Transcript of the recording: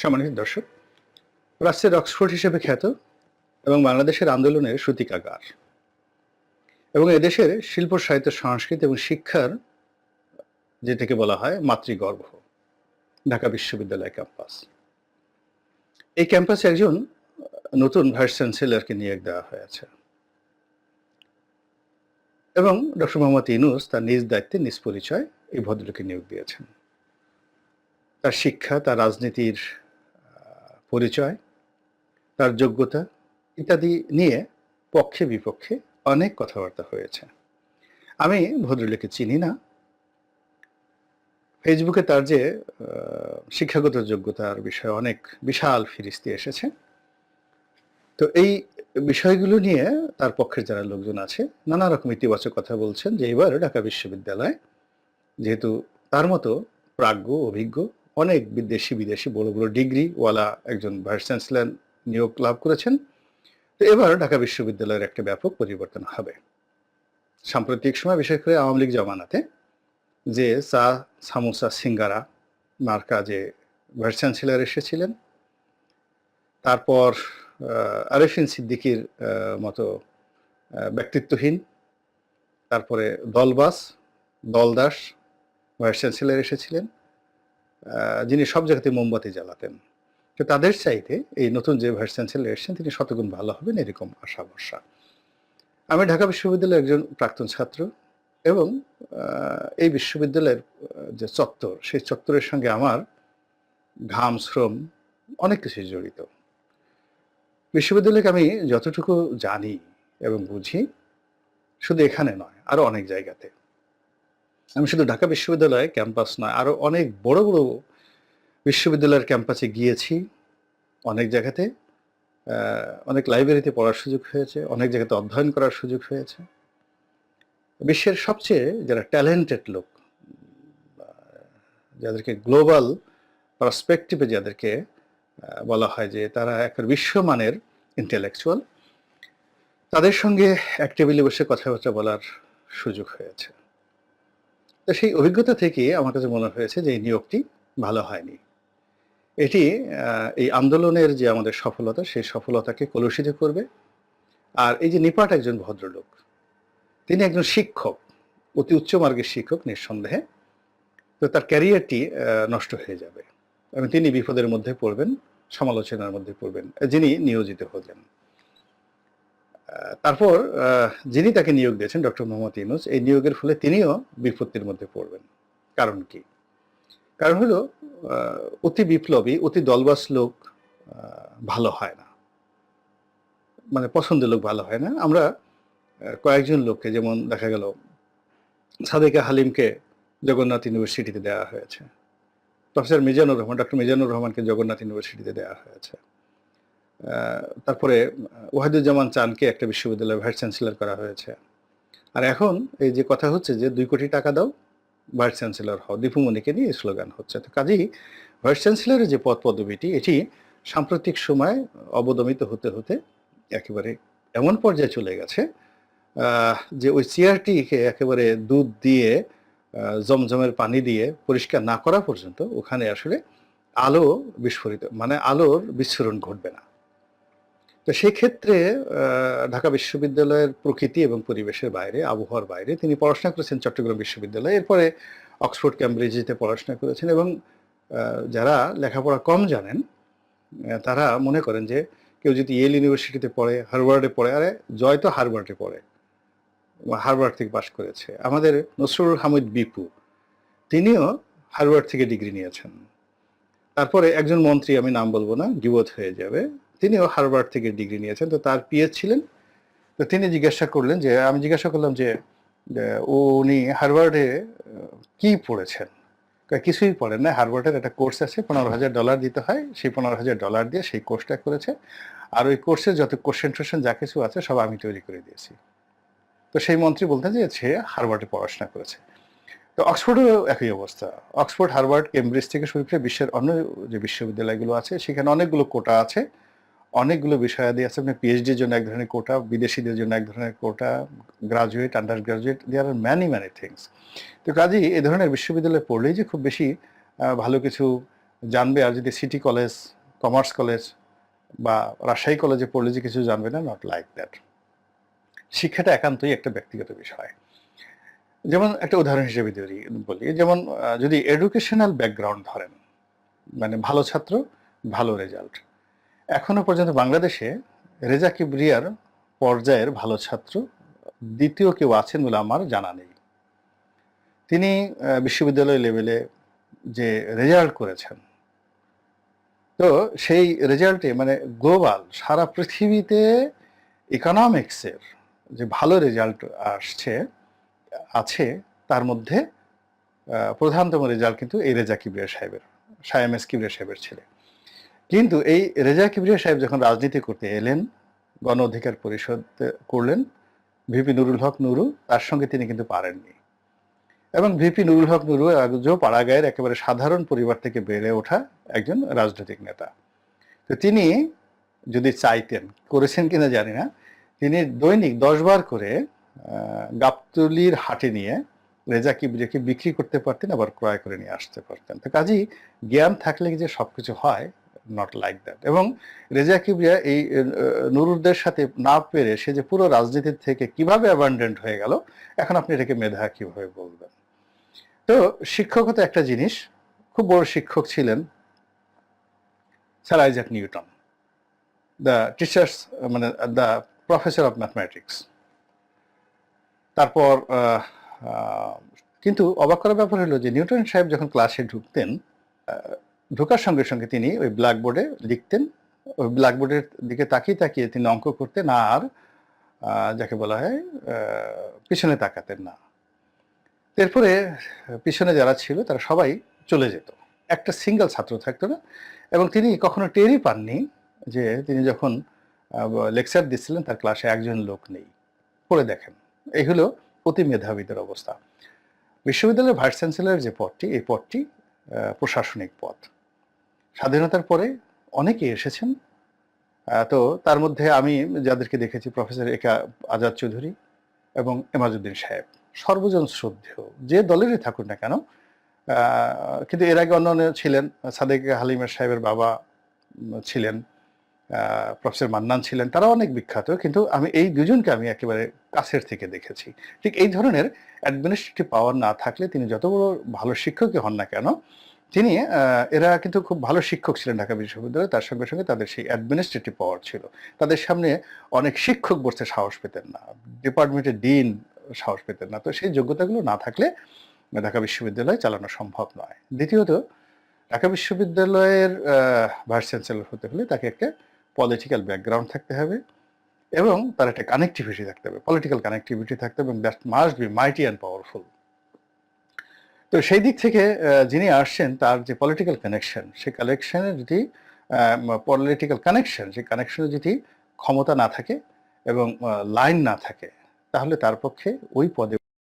সম্মানিত দর্শক, রাষ্ট্রের অক্সফোর্ড হিসেবে খ্যাত এবং বাংলাদেশের আন্দোলনের সূতিকাগার এবং এদেশের শিল্প, সাহিত্য, সংস্কৃতি এবং শিক্ষার যেটাকে বলা হয় মাতৃগর্ভ, ঢাকা বিশ্ববিদ্যালয় ক্যাম্পাস। এই ক্যাম্পাসে একজন নতুন ভাইস চ্যান্সেলরকে নিয়োগ দেওয়া হয়েছে এবং ডক্টর মোহাম্মদ ইনুস তার নিজ দায়িত্বে, নিজ পরিচয় এই ভদ্রলোকে নিয়োগ দিয়েছেন। তার শিক্ষা, তার রাজনীতির পরিচয়, তার যোগ্যতা ইত্যাদি নিয়ে পক্ষে বিপক্ষে অনেক কথাবার্তা হয়েছে। আমি ভদ্রলোকে চিনি না। ফেসবুকে তার যে শিক্ষাগত যোগ্যতার বিষয়ে অনেক বিশাল ফিরিস্তি এসেছে। তো এই বিষয়গুলো নিয়ে তার পক্ষের যারা লোকজন আছে, নানা রকম ইতিবাচক কথা বলছেন যে, এবার ঢাকা বিশ্ববিদ্যালয় যেহেতু তার মতো প্রাজ্ঞ, অভিজ্ঞ অনেক বিদেশি বিদেশি বড় বড় ডিগ্রি ওয়ালা একজন ভাইস চ্যান্সেলর নিয়োগ লাভ করেছেন। তো এবার ঢাকা বিশ্ববিদ্যালয়ের একটা ব্যাপক পরিবর্তন হবে। সাম্প্রতিক সময় বিশেষ করে আওয়ামী লীগ জমানাতে যে চা সামোসা সিঙ্গারা মার্কা যে ভাইস চ্যান্সেলর এসেছিলেন, তারপর আরেফিন সিদ্দিকির মতো ব্যক্তিত্বহীন, তারপরে দলবাস, দলদাস ভাইস চ্যান্সেলর এসেছিলেন। যিনি সব জায়গাতে মোমবাতি জ্বালাতেন। তো তাদের চাইতে এই নতুন যে ভাইস চ্যান্সেলর এসেছেন, তিনি শতগুণ ভালো হবেন এরকম আশা ভরসা আমি ঢাকা বিশ্ববিদ্যালয়ের একজন প্রাক্তন ছাত্র এবং এই বিশ্ববিদ্যালয়ের যে চত্বর, সেই চত্বরের সঙ্গে আমার ঘাম, শ্রম অনেক কিছুই জড়িত। বিশ্ববিদ্যালয়কে আমি যতটুকু জানি এবং বুঝি, শুধু এখানে নয়, আরও অনেক জায়গাতে। আমি শুধু ঢাকা বিশ্ববিদ্যালয় ক্যাম্পাস নয় আরও অনেক বড় বড় বিশ্ববিদ্যালয়ের ক্যাম্পাসে গিয়েছি। অনেক জায়গাতে অনেক লাইব্রেরিতে পড়ার সুযোগ হয়েছে, অনেক জায়গাতে অধ্যয়ন করার সুযোগ হয়েছে। বিশ্বের সবচেয়ে যারা ট্যালেন্টেড লোক যাদেরকে গ্লোবাল পার্সপেক্টিভে যাদেরকে বলা হয় যে তারা একটা বিশ্বমানের ইন্টেলেকচুয়াল, তাদের সঙ্গে এক টেবিলে বসে কথাবার্তা বলার সুযোগ হয়েছে। তো সেই অভিজ্ঞতা থেকে আমার কাছে মনে হয়েছে যে এই নিয়োগটি ভালো হয়নি। এটি এই আন্দোলনের যে আমাদের সফলতা, সেই সফলতাকে কলুষিত করবে। আর এই যে নিপাট একজন ভদ্রলোক, তিনি একজন শিক্ষক, অতি উচ্চ মার্গের শিক্ষক নিঃসন্দেহে, তো তার ক্যারিয়ারটি নষ্ট হয়ে যাবে। এবং তিনি বিপদের মধ্যে পড়বেন, সমালোচনার মধ্যে পড়বেন, যিনি নিয়োজিত হলেন। তারপর যিনি তাকে নিয়োগ দিয়েছেন, ডক্টর মোহাম্মদ ইউনুস, এই নিয়োগের ফলে তিনিও বিপত্তির মধ্যে পড়বেন। কারণ কি? কারণ হলো অতি বিপ্লবী, অতি দলবাস লোক ভালো হয় না। মানে পছন্দের লোক ভালো হয় না। আমরা কয়েকজন লোককে, যেমন দেখা গেল, সাদেকা হালিমকে জগন্নাথ ইউনিভার্সিটিতে দেওয়া হয়েছে। প্রফেসর মিজানুর রহমান, ডক্টর মিজানুর রহমানকে জগন্নাথ ইউনিভার্সিটিতে দেওয়া হয়েছে। তারপরে ওয়াহিদুজ্জামান চানকে একটা বিশ্ববিদ্যালয়ে ভাইস চ্যান্সেলর করা হয়েছে। আর এখন এই যে কথা হচ্ছে যে দুই কোটি টাকা দাও, ভাইস চ্যান্সেলর হও দীপুমণিকে নিয়ে স্লোগান হচ্ছে। তো কাজেই ভাইস চ্যান্সেলরের যে পদ পদবিটি, এটি সাম্প্রতিক সময় অবদমিত হতে হতে একেবারে এমন পর্যায়ে চলে গেছে যে ওই চেয়ারটিকে একেবারে দুধ দিয়ে জমজমের পানি দিয়ে পরিষ্কার না করা পর্যন্ত ওখানে আসলে আলো বিস্ফোরিত মানে আলোর বিস্ফোরণ ঘটবে না। তো সেই ক্ষেত্রে ঢাকা বিশ্ববিদ্যালয়ের প্রকৃতি এবং পরিবেশের বাইরে, আবহাওয়ার বাইরে তিনি পড়াশোনা করেছেন চট্টগ্রাম বিশ্ববিদ্যালয়ে। এরপরে অক্সফোর্ড ক্যামব্রিজেতে পড়াশোনা করেছেন এবং যারা লেখাপড়া কম জানেন তারা মনে করেন যে কেউ যদি ইয়েল ইউনিভার্সিটিতে পড়ে হার্ভার্ডে পড়ে, আরে জয় তো হার্ভার্ডে পড়ে হার্ভার্ড থেকে পাশ করেছে। আমাদের নসরুল হামিদ বিপু, তিনিও হার্ভার্ড থেকে ডিগ্রি নিয়েছেন। তারপরে একজন মন্ত্রী, আমি নাম বলব না, গিবত হয়ে যাবে তিনিও হার্ভার্ড থেকে ডিগ্রি নিয়েছেন। তো তার পিএস ছিলেন। তো তিনি জিজ্ঞাসা করলেন যে, আমি জিজ্ঞাসা করলাম যে উনি হার্ভার্ডে কি পড়েছেন? কিছুই পড়েন না। হার্ভার্ডের একটা কোর্স আছে, পনেরো হাজার ডলার দিতে হয়। সেই পনেরো হাজার ডলার দিয়ে সেই কোর্সটা করেছে। আর ওই কোর্সের যত কোশ্চেন টোশ্চেন যা কিছু আছে, সব আমি তৈরি করে দিয়েছি। তো সেই মন্ত্রী বলতেন যে, সে হার্ভার্ডে পড়াশোনা করেছে। তো অক্সফোর্ডেও একই অবস্থা। অক্সফোর্ড, হার্ভার্ড, কেমব্রিজ থেকে শুরু করে বিশ্বের অন্য যে বিশ্ববিদ্যালয়গুলো আছে, সেখানে অনেকগুলো কোটা আছে। অনেকগুলো বিষয়াদি আছে। আপনি পিএইচডির জন্য এক ধরনের কোটা বিদেশিদের জন্য এক ধরনের quota graduate undergraduate there are many many things তো কাজেই এ ধরনের বিশ্ববিদ্যালয়ে পড়লেই যে খুব বেশি ভালো কিছু জানবে। আর যদি সিটি কলেজ কমার্স কলেজ বা রাজশাহী কলেজে পড়লে যে কিছু জানবে না নট লাইক দ্যাট শিক্ষাটা একান্তই একটা ব্যক্তিগত বিষয়। যেমন একটা উদাহরণ হিসেবে ধরি বলি, যেমন যদি এডুকেশনাল ব্যাকগ্রাউন্ড ধরেন মানে ভালো ছাত্র, ভালো রেজাল্ট এখনও পর্যন্ত বাংলাদেশে রেজা কিবরিয়ার পর্যায়ের ভালো ছাত্র দ্বিতীয় কেউ আছেন বলে আমার জানা নেই। তিনি বিশ্ববিদ্যালয় লেভেলে যে রেজাল্ট করেছেন, তো সেই রেজাল্টে মানে গ্লোবাল সারা পৃথিবীতে ইকোনমিক্সের যে ভালো রেজাল্ট আসছে, আছে, তার মধ্যে প্রধানতম রেজাল্ট কিন্তু এই রেজা কিবরিয়া সাহেবের সায়াম এস কিবরিয়া সাহেবের ছেলে। কিন্তু এই রেজা কিবরিয়া সাহেব যখন রাজনীতি করতে এলেন, গণ অধিকার পরিষদ করলেন, ভিপি নুরুল হক নুরু, তার সঙ্গে তিনি কিন্তু পারেননি। এবং ভিপি নুরুল হক নুরু আজও পাড়াগাঁয়ের একেবারে সাধারণ পরিবার থেকে বেড়ে ওঠা একজন রাজনৈতিক নেতা। তো তিনি যদি চাইতেন, করেছেন কিনা জানি না, তিনি দৈনিক দশ বার করে গাবতলির হাটে নিয়ে রেজা কিবরিয়াকে বিক্রি করতে পারতেন, আবার ক্রয় করে নিয়ে আসতে পারতেন। তো কাজেই জ্ঞান থাকলে যে সবকিছু হয় নট লাইক দ্যাট এবং রেজা কিবরিয়া এই আহ, নুরুলদের সাথে না পেরে সে যে পুরো রাজনীতির থেকে কীভাবে অ্যাবান্ডেন্ট হয়ে গেল এখন আপনি এটাকে মেধা কীভাবে বলবেন। তো শিক্ষকতা একটা জিনিস খুব বড় শিক্ষক ছিলেন sir Isaac Newton the teachers মানে দ্য প্রফেসর অফ ম্যাথমেটিক্স তারপর কিন্তু অবাক করার ব্যাপার হলো যে নিউটন সাহেব যখন ক্লাসে ঢুকতেন ঢোকার সঙ্গে সঙ্গে তিনি ওই ব্ল্যাকবোর্ডে লিখতেন, ওই ব্ল্যাকবোর্ডের দিকে তাকিয়ে তাকিয়ে তিনি অঙ্ক করতেন আর যাকে বলা হয় পিছনে তাকাতেন না। এরপরে পিছনে যারা ছিল তারা সবাই চলে যেত। একটা সিঙ্গেল ছাত্র থাকতো না এবং তিনি কখনো টেরই পাননি যে তিনি যখন লেকচার দিচ্ছিলেন তার ক্লাসে একজন লোক নেই। পড়ে দেখেন। এই হলো অতি মেধাবীদের অবস্থা। বিশ্ববিদ্যালয়ের ভাইস চ্যান্সেলরের যে পদটি, এই পদটি প্রশাসনিক পদ। স্বাধীনতার পরে অনেকে এসেছেন তো তার মধ্যে আমি যাদেরকে দেখেছি, প্রফেসর একা আজাদ চৌধুরী এবং এমাজুদ্দিন সাহেব। সর্বজন শ্রদ্ধেয়, যে দলেরই থাকুন না কেন কিন্তু এর আগে অন্য ছিলেন, সাদেক হালিমের সাহেবের বাবা ছিলেন প্রফেসর মান্নান ছিলেন, তারা অনেক বিখ্যাত, কিন্তু আমি এই দুজনকে আমি একেবারে কাছের থেকে দেখেছি। ঠিক এই ধরনের অ্যাডমিনিস্ট্রেটিভ পাওয়ার না থাকলে তিনি যত বড় ভালো শিক্ষকই হন না কেন তিনি এরা কিন্তু খুব ভালো শিক্ষক ছিলেন ঢাকা বিশ্ববিদ্যালয়ে। তার সঙ্গে সঙ্গে তাদের সেই অ্যাডমিনিস্ট্রেটিভ পাওয়ার ছিল। তাদের সামনে অনেক শিক্ষক বসতে সাহস পেতেন না। ডিপার্টমেন্টের ডিন সাহস পেতেন না। তো সেই যোগ্যতাগুলো না থাকলে ঢাকা বিশ্ববিদ্যালয় চালানো সম্ভব নয়। দ্বিতীয়ত, ঢাকা বিশ্ববিদ্যালয়ের ভাইস চ্যান্সেলর হতে হলে তাকে একটা পলিটিক্যাল ব্যাকগ্রাউন্ড থাকতে হবে এবং তার একটা কানেক্টিভিটি থাকতে হবে। পলিটিক্যাল কানেক্টিভিটি থাকতে হবে এবং that must be mighty and powerful তো সেই দিক থেকে যিনি আসছেন তার যে পলিটিক্যাল কানেকশন সেই কানেকশনের যদি পলিটিক্যাল কানেকশন সেই কানেকশনে যদি ক্ষমতা না থাকে এবং লাইন না থাকে, তাহলে তার পক্ষে ওই পদে